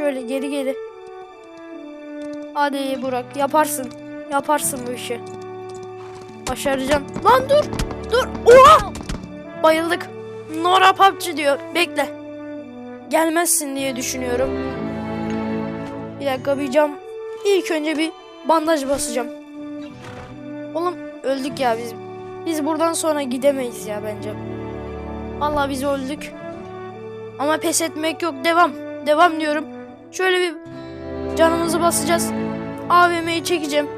Şöyle geri geri. Hadi Burak yaparsın. Yaparsın bu işi. Başaracaksın. Lan dur. Dur. Oha. Bayıldık. Nora PUBG diyor. Bekle. Gelmezsin diye düşünüyorum. Bir dakika bir cam. İlk önce bir bandaj basacağım. Oğlum öldük ya biz. Biz buradan sonra gidemeyiz ya bence. Vallahi biz öldük. Ama pes etmek yok. Devam. Devam diyorum. Şöyle bir canımızı basacağız. AVM'yi çekeceğim.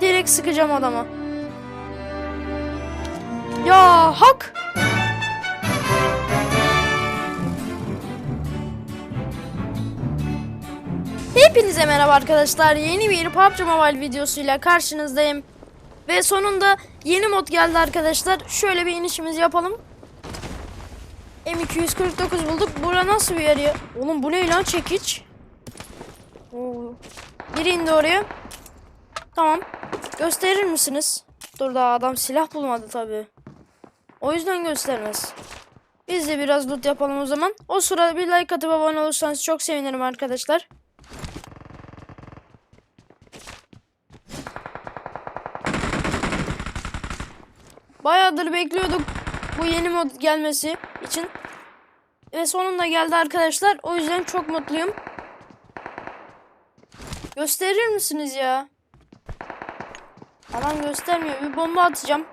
Direkt sıkacağım adama. Ya hak. Hepinize merhaba arkadaşlar. Yeni bir PUBG Mobile videosuyla karşınızdayım. Ve sonunda yeni mod geldi arkadaşlar. Şöyle bir inişimizi yapalım. M249 bulduk. Bura nasıl bir yer ya? Oğlum bu ne lan çekiç? Oo. Biri indi oraya. Tamam. Gösterir misiniz? Dur daha adam silah bulmadı tabii. O yüzden göstermez. Biz de biraz loot yapalım o zaman. O sırada bir like atıp abone olursanız çok sevinirim arkadaşlar. Bayağıdır bekliyorduk bu yeni mod gelmesi için. Ve sonunda geldi arkadaşlar. O yüzden çok mutluyum. Gösterir misiniz ya? Adam göstermiyor. Bir bomba atacağım.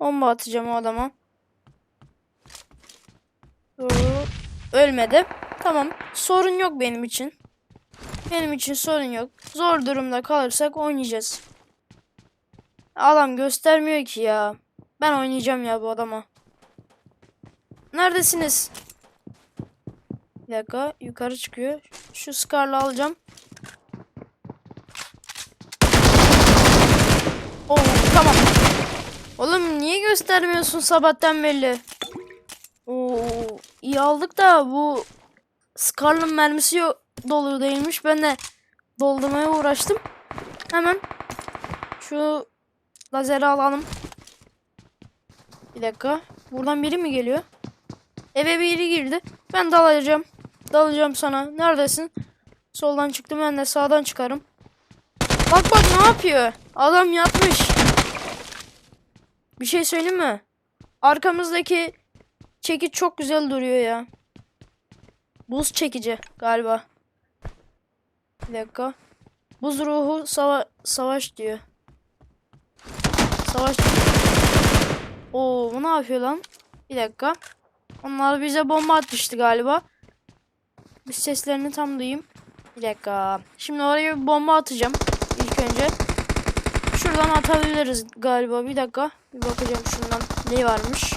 Bomba atacağım o adama. Ölmedi. Tamam. Sorun yok benim için. Benim için sorun yok. Zor durumda kalırsak oynayacağız. Adam göstermiyor ki ya. Ben oynayacağım ya bu adama. Neredesiniz? Bir dakika yukarı çıkıyor. Şu Scar'la alacağım. Oo tamam. Oğlum niye göstermiyorsun sabahtan belli? Oo iyi aldık da bu Scar'ın mermisi yok, dolu değilmiş. Ben de doldurmaya uğraştım. Hemen şu lazeri alalım. Bir dakika. Buradan biri mi geliyor? Eve biri girdi. Ben dalacağım. Dalacağım sana. Neredesin? Soldan çıktım ben de sağdan çıkarım. Bak bak ne yapıyor? Adam yatmış. Bir şey söyleyeyim mi? Arkamızdaki çekiç çok güzel duruyor ya. Buz çekici galiba. Bir dakika. Buz ruhu sava savaş diyor. Savaş. Oo bu ne yapıyor lan? Bir dakika. Onlar bize bomba atmıştı galiba. Bir seslerini tam duyayım. Bir dakika. Şimdi oraya bir bomba atacağım. İlk önce. Şuradan atabiliriz galiba. Bir dakika. Bir bakacağım şundan ne varmış.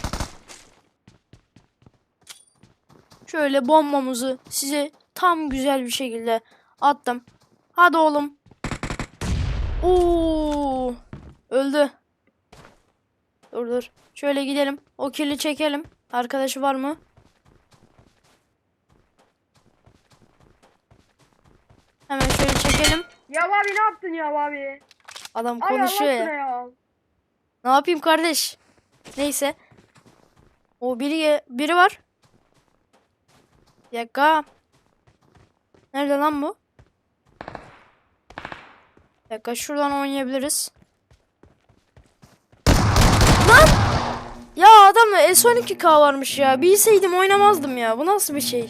Şöyle bombamızı size tam güzel bir şekilde attım. Hadi oğlum. Oo! Öldü. Dur dur. Şöyle gidelim. O kili çekelim. Arkadaşı var mı? Hemen şöyle çekelim. Ya abi ne yaptın ya abi? Adam Ay konuşuyor ya. ya. Ne yapayım kardeş? Neyse. O biri biri var. Dakika. Nerede lan bu? Dakika şuradan oynayabiliriz. Lan! Ya adamda S12K varmış ya. Bilseydim oynamazdım ya. Bu nasıl bir şey?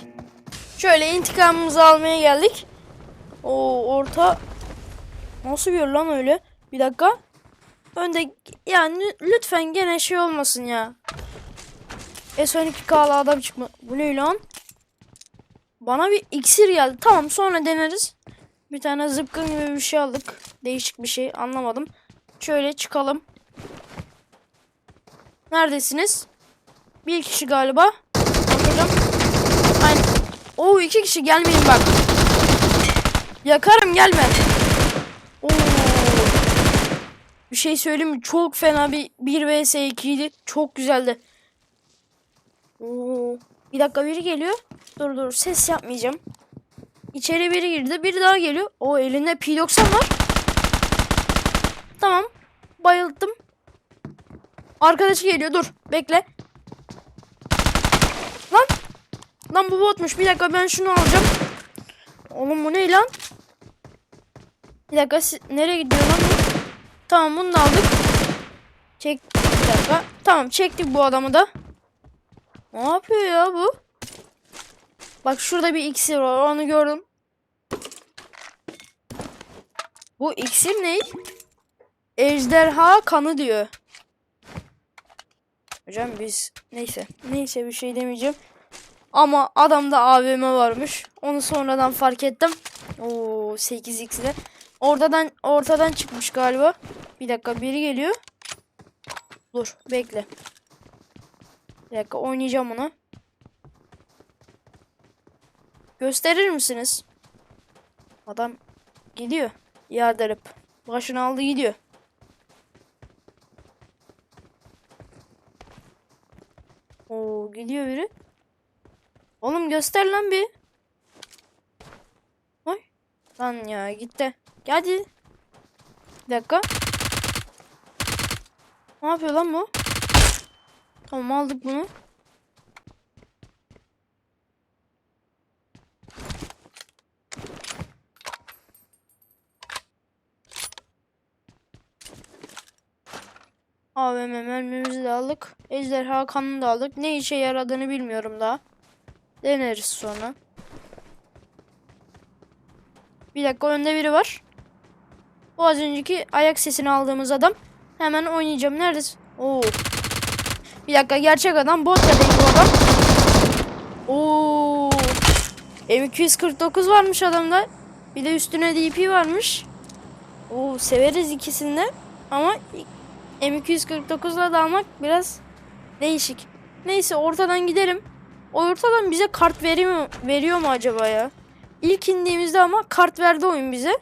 Şöyle intikamımızı almaya geldik. O orta nasıl bir lan öyle? Bir dakika. Önde yani lütfen gene şey olmasın ya. S12K'lı adam çıkma. Bu ne lan? Bana bir iksir geldi. Tamam sonra deneriz. Bir tane zıpkın gibi bir şey aldık. Değişik bir şey anlamadım. Şöyle çıkalım. Neredesiniz? Bir kişi galiba. Bakacağım. Aynen. Oo iki kişi gelmeyin bak. Yakarım gelme. Oo. Bir şey söyleyeyim mi? Çok fena bir 1 vs 2 idi. Çok güzeldi. Oo. Bir dakika biri geliyor. Dur dur ses yapmayacağım. İçeri biri girdi. Biri daha geliyor. O elinde P90 var. Tamam. Bayılttım. Arkadaşı geliyor. Dur. Bekle. Lan. Lan bu botmuş. Bir dakika ben şunu alacağım. Oğlum bu ne lan? Bir dakika nereye gidiyor lan? Tamam bunu da aldık. Çek bir dakika. Tamam çektik bu adamı da. Ne yapıyor ya bu? Bak şurada bir iksir var onu gördüm. Bu iksir ne? Ejderha kanı diyor. Hocam biz neyse neyse bir şey demeyeceğim. Ama adamda AVM varmış. Onu sonradan fark ettim. Oo 8x'de. Ortadan ortadan çıkmış galiba. Bir dakika biri geliyor. Dur bekle. Bir dakika oynayacağım onu. Gösterir misiniz? Adam gidiyor. Yardırıp. Başını aldı gidiyor. Oo gidiyor biri. Oğlum göster lan bir. Oy. Lan ya gitti. Geldi. Bir dakika. Ne yapıyor lan bu? Tamam aldık bunu. AVM mermimizi de aldık. Ejderha kanını da aldık. Ne işe yaradığını bilmiyorum daha. Deneriz sonra. Bir dakika önde biri var. Bu az önceki ayak sesini aldığımız adam. Hemen oynayacağım. Neredesin? Oo. Bir dakika gerçek adam bot ya değil bu adam. Oo. M249 varmış adamda. Bir de üstüne DP varmış. Oo severiz ikisini de. Ama M249'la da almak biraz değişik. Neyse ortadan gidelim. O ortadan bize kart veriyor mu, veriyor mu acaba ya? İlk indiğimizde ama kart verdi oyun bize.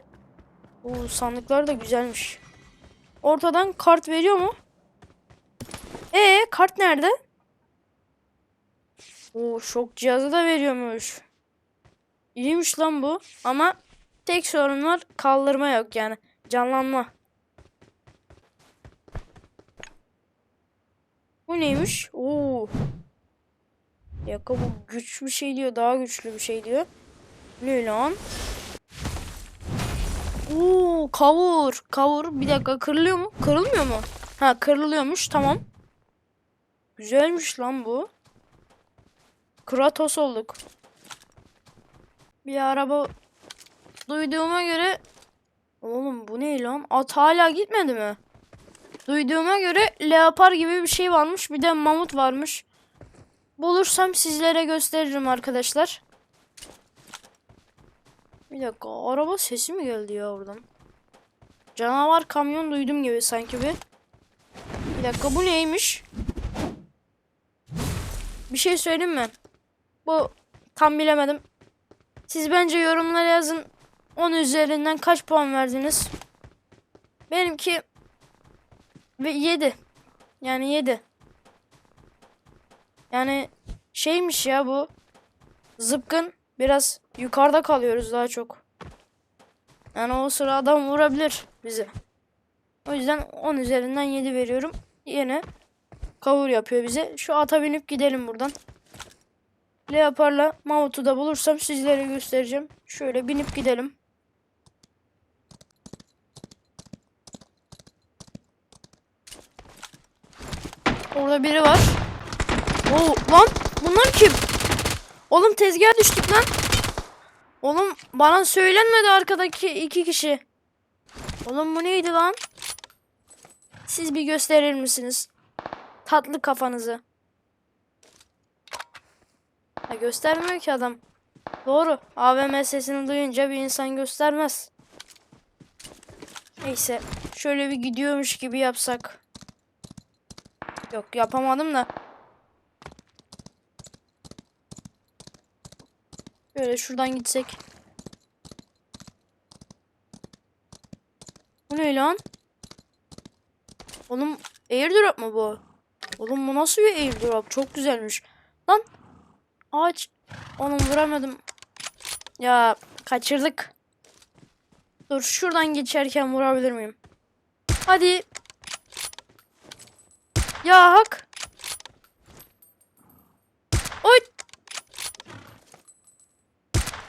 Oo sandıklar da güzelmiş. Ortadan kart veriyor mu? Ee kart nerede? Oo şok cihazı da veriyormuş. İyiymiş lan bu. Ama tek sorun var kaldırma yok yani. Canlanma. Bu neymiş? Oo. Bu güçlü bir şey diyor. Daha güçlü bir şey diyor. Ne lan? Oo kavur. Kavur. Bir dakika kırılıyor mu? Kırılmıyor mu? Ha kırılıyormuş. Tamam. Güzelmiş lan bu. Kratos olduk. Bir araba duyduğuma göre Oğlum bu ne lan? At hala gitmedi mi? Duyduğuma göre leopar gibi bir şey varmış. Bir de mamut varmış. Bulursam sizlere gösteririm arkadaşlar. Bir dakika araba sesi mi geldi ya oradan? Canavar kamyon duydum gibi sanki bir. Bir dakika bu neymiş? Bir şey söyleyeyim mi? Bu tam bilemedim. Siz bence yorumlara yazın. 10 üzerinden kaç puan verdiniz? Benimki ve 7. Yani 7. Yani şeymiş ya bu. Zıpkın biraz yukarıda kalıyoruz daha çok. Yani o sıra adam vurabilir bizi. O yüzden 10 üzerinden 7 veriyorum. Yine kavur yapıyor bize. Şu ata binip gidelim buradan. Leopar'la Mamut'u da bulursam sizlere göstereceğim. Şöyle binip gidelim. Orada biri var. Oo lan bunlar kim? Oğlum tezgaha düştük lan. Oğlum bana söylenmedi arkadaki iki kişi. Oğlum bu neydi lan? Siz bir gösterir misiniz? Tatlı kafanızı. Ha göstermiyor ki adam. Doğru. AVM sesini duyunca bir insan göstermez. Neyse. Şöyle bir gidiyormuş gibi yapsak. Yok yapamadım da. Böyle şuradan gitsek. Bu ne lan? Oğlum airdrop mu bu? Oğlum bu nasıl bir airdrop? Çok güzelmiş. Lan ağaç. Oğlum vuramadım. Ya kaçırdık. Dur şuradan geçerken vurabilir miyim? Hadi. Ya. Oy.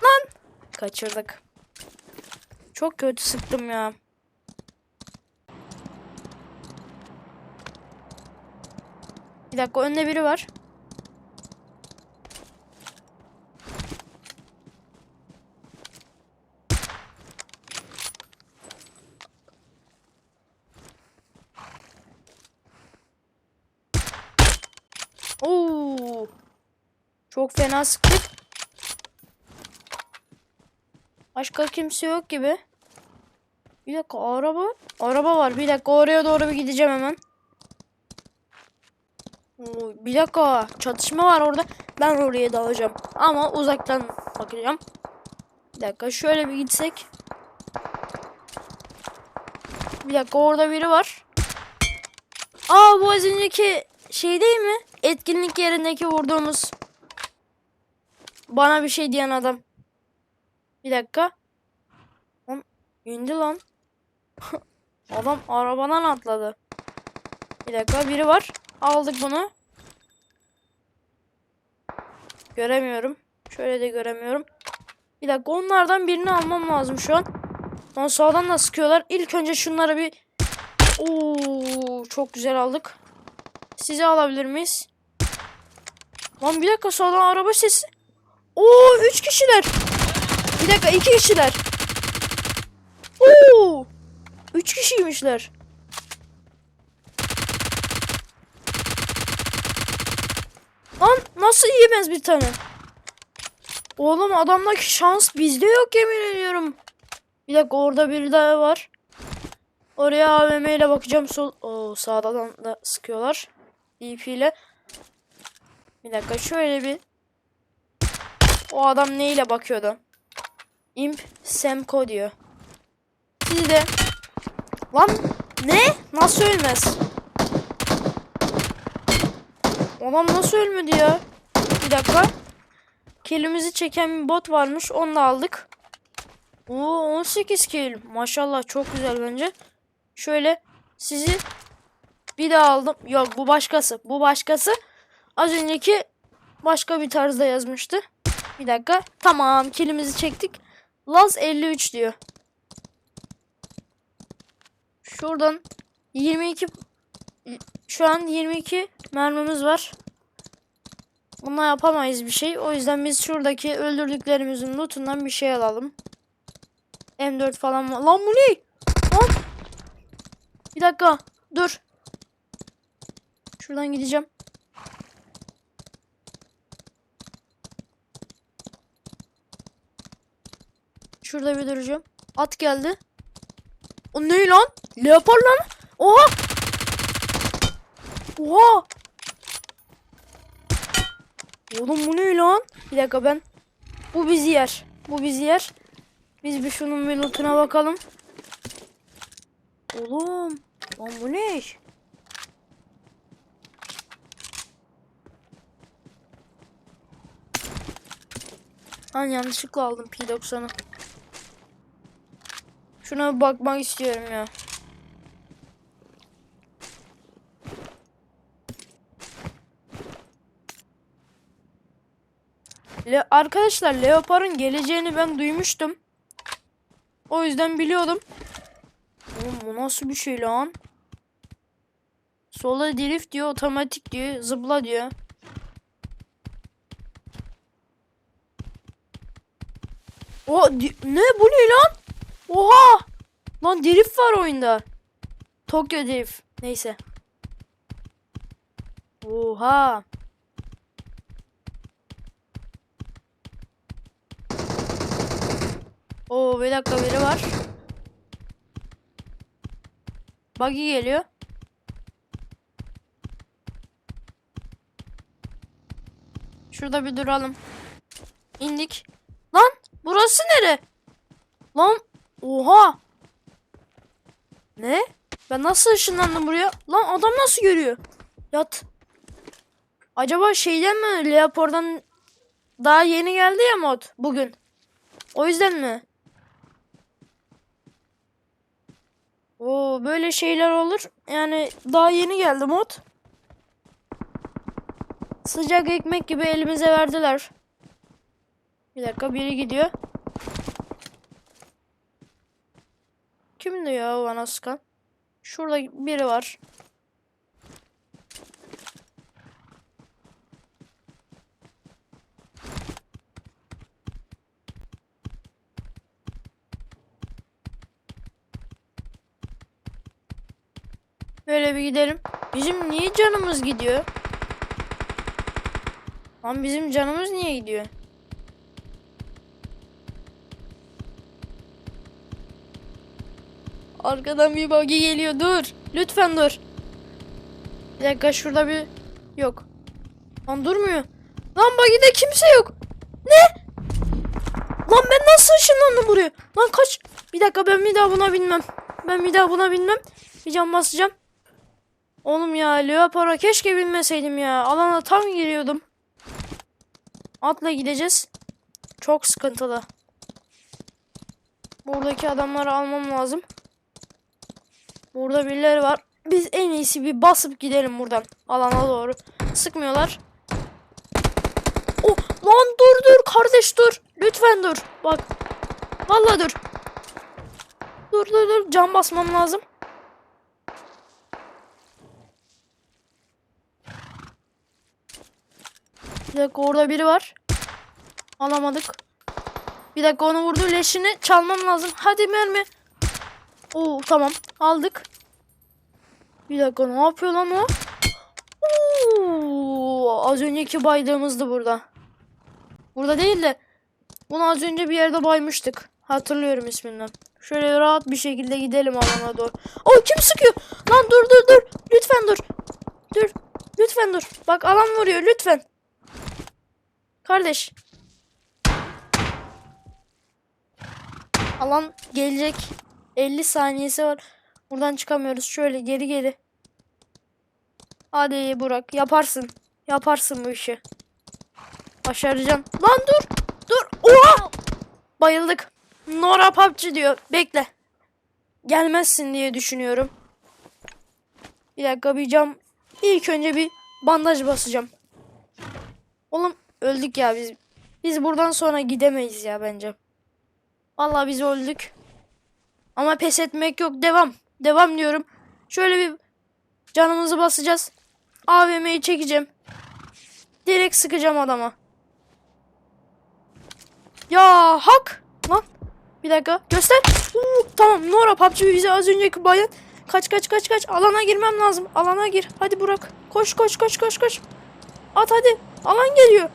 Lan. Kaçırdık. Çok kötü sıktım ya. Bir dakika önde biri var. Çok fena sıktık. Başka kimse yok gibi. Bir dakika araba. Araba var. Bir dakika oraya doğru bir gideceğim hemen. Bir dakika çatışma var orada. Ben oraya dalacağım. Ama uzaktan bakacağım. Bir dakika şöyle bir gitsek. Bir dakika orada biri var. Aa bu az önceki şey değil mi? Etkinlik yerindeki vurduğumuz. Bana bir şey diyen adam. Bir dakika. Lan indi lan. adam arabadan atladı. Bir dakika biri var. Aldık bunu. Göremiyorum. Şöyle de göremiyorum. Bir dakika onlardan birini almam lazım şu an. Lan sağdan da sıkıyorlar. İlk önce şunları bir... Oo, çok güzel aldık. Sizi alabilir miyiz? Lan bir dakika sağdan araba sesi. Oo üç kişiler. Bir dakika iki kişiler. Oo üç kişiymişler. Lan nasıl yiyemez bir tane? Oğlum adamdaki şans bizde yok yemin ediyorum. Bir dakika orada biri daha var. Oraya AVM ile bakacağım. Sol Oo, sağdan da sıkıyorlar. DP ile. Bir dakika şöyle bir. O adam neyle bakıyordu? Imp Semko diyor. Sizi de. Lan ne? Nasıl ölmez? Adam nasıl ölmedi ya? Bir dakika. Killimizi çeken bir bot varmış. Onu da aldık. Oo 18 kill. Maşallah çok güzel bence. Şöyle sizi bir daha aldım. Yok bu başkası. Bu başkası. Az önceki başka bir tarzda yazmıştı. Bir dakika. Tamam killimizi çektik. Laz 53 diyor. Şuradan 22 şu an 22 mermimiz var. Bununla yapamayız bir şey. O yüzden biz şuradaki öldürdüklerimizin lootundan bir şey alalım. M4 falan var. Lan bu ne? Lan. Bir dakika. Dur. Şuradan gideceğim. Şurada bir duracağım. At geldi. O ne lan? Leopar lan. Oha. Oha. Oğlum bu ne lan? Bir dakika ben. Bu bizi yer. Bu bizi yer. Biz bir şunun bir lootuna bakalım. Oğlum. Lan bu ne? iş? Lan yanlışlıkla aldım P90'ı. Şuna bakmak istiyorum ya. Le arkadaşlar Leopard'ın geleceğini ben duymuştum. O yüzden biliyordum. Oğlum bu nasıl bir şey lan? Sola drift diyor, otomatik diyor, zıpla diyor. O ne bu ne lan? Oha! Lan drift var oyunda. Tokyo drift. Neyse. Oha! Oo bir dakika biri var. Buggy geliyor. Şurada bir duralım. İndik. Lan burası nere? Lan oha. Ne? Ben nasıl ışınlandım buraya? Lan adam nasıl görüyor? Yat. Acaba şeyden mi? Leopold'dan daha yeni geldi ya mod bugün. O yüzden mi? Oo böyle şeyler olur. Yani daha yeni geldi mod. Sıcak ekmek gibi elimize verdiler. Bir dakika biri gidiyor. Kimdi ya bana? Şurada biri var. Böyle bir gidelim. Bizim niye canımız gidiyor? Lan bizim canımız niye gidiyor? Arkadan bir buggy geliyor. Dur. Lütfen dur. Bir dakika şurada bir... Yok. Lan durmuyor. Lan buggy'de kimse yok. Ne? Lan ben nasıl ışınlandım buraya? Lan kaç. Bir dakika ben bir daha buna binmem. Ben bir daha buna binmem. Bir can basacağım. Oğlum ya Leopard'a keşke binmeseydim ya. Alana tam giriyordum. Atla gideceğiz. Çok sıkıntılı. Buradaki adamları almam lazım. Burada birileri var. Biz en iyisi bir basıp gidelim buradan. Alana doğru. Sıkmıyorlar. Oh, lan dur dur kardeş dur. Lütfen dur. Bak. Vallahi dur. Dur dur dur. Can basmam lazım. Bir dakika orada biri var. Alamadık. Bir dakika onu vurdu. Leşini çalmam lazım. Hadi mermi. Oo tamam. Aldık. Bir dakika ne yapıyor lan o? Oo, az önceki baydığımızdı burada. Burada değil de bunu az önce bir yerde baymıştık. Hatırlıyorum isminden. Şöyle rahat bir şekilde gidelim alana doğru. O kim sıkıyor? Lan dur dur dur. Lütfen dur. Dur. Lütfen dur. Bak alan vuruyor lütfen. Kardeş. Alan gelecek. 50 saniyesi var. Buradan çıkamıyoruz. Şöyle geri geri. Hadi Burak yaparsın. Yaparsın bu işi. Başaracaksın. Lan dur. Dur. Oha. Bayıldık. Nora PUBG diyor. Bekle. Gelmezsin diye düşünüyorum. Bir dakika bir cam. İlk önce bir bandaj basacağım. Oğlum öldük ya biz. Biz buradan sonra gidemeyiz ya bence. Vallahi biz öldük. Ama pes etmek yok. Devam. Devam diyorum. Şöyle bir canımızı basacağız. AVM'yi çekeceğim. Direkt sıkacağım adama. Ya hak. Lan. Bir dakika. Göster. Uuu, tamam. Nora PUBG bize az önceki bayan. Kaç kaç kaç kaç. Alana girmem lazım. Alana gir. Hadi Burak. Koş koş koş koş koş. At hadi. Alan geliyor.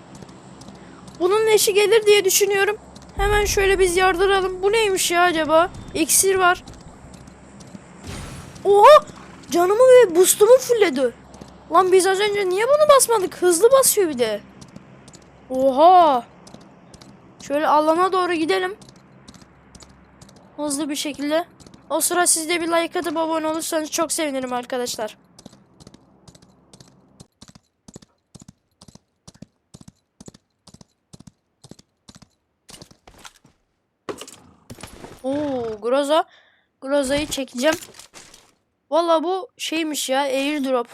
Bunun eşi gelir diye düşünüyorum. Hemen şöyle biz yardıralım. Bu neymiş ya acaba? İksir var. Oha! Canımı ve boost'umu fulledi. Lan biz az önce niye bunu basmadık? Hızlı basıyor bir de. Oha! Şöyle alana doğru gidelim. Hızlı bir şekilde. O sıra siz de bir like atıp abone olursanız çok sevinirim arkadaşlar. Oo, Groza. Groza'yı çekeceğim. Valla bu şeymiş ya airdrop.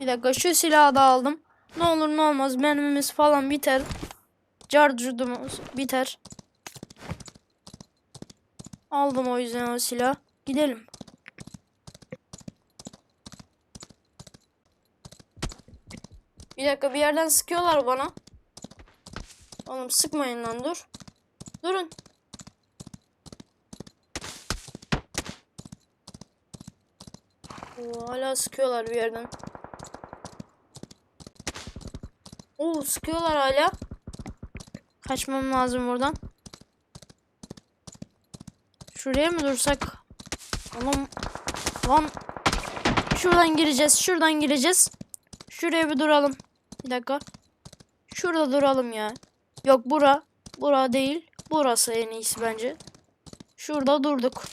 Bir dakika şu silahı da aldım. Ne olur ne olmaz mermimiz falan biter. Carcudumuz biter. Aldım o yüzden o silah. Gidelim. Bir dakika bir yerden sıkıyorlar bana. Oğlum sıkmayın lan dur. Durun. Hala sıkıyorlar bir yerden. Oo sıkıyorlar hala. Kaçmam lazım buradan. Şuraya mı dursak? Oğlum lan şuradan gireceğiz. Şuradan gireceğiz. Şuraya bir duralım. Bir dakika. Şurada duralım ya. Yok bura. Bura değil. Burası en iyisi bence. Şurada durduk.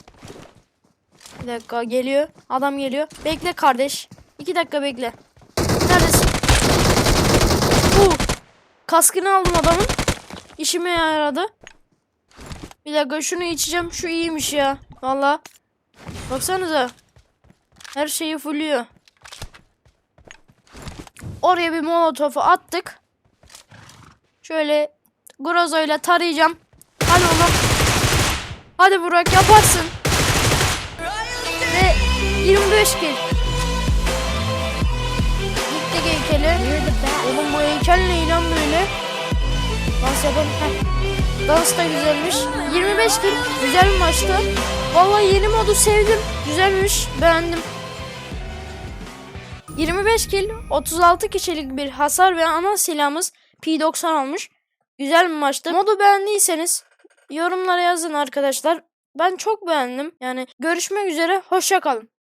Bir dakika geliyor. Adam geliyor. Bekle kardeş. İki dakika bekle. Neredesin? Bu. Kaskını aldım adamın. İşime yaradı. Bir dakika şunu içeceğim. Şu iyiymiş ya. Valla. Baksanıza. Her şeyi fulluyor. Oraya bir molotofu attık. Şöyle Grozo ile tarayacağım. Hadi oğlum. Hadi Burak yaparsın. 25 kill. Gitti heykeli. Oğlum bu heykel ne lan böyle? Dans yapalım. Dans da güzelmiş. 25 kill. Güzel bir maçtı. Vallahi yeni modu sevdim. Güzelmiş. Beğendim. 25 kill, 36 kişilik bir hasar ve ana silahımız P90 olmuş. Güzel bir maçtı. Modu beğendiyseniz yorumlara yazın arkadaşlar. Ben çok beğendim. Yani görüşmek üzere. Hoşça kalın.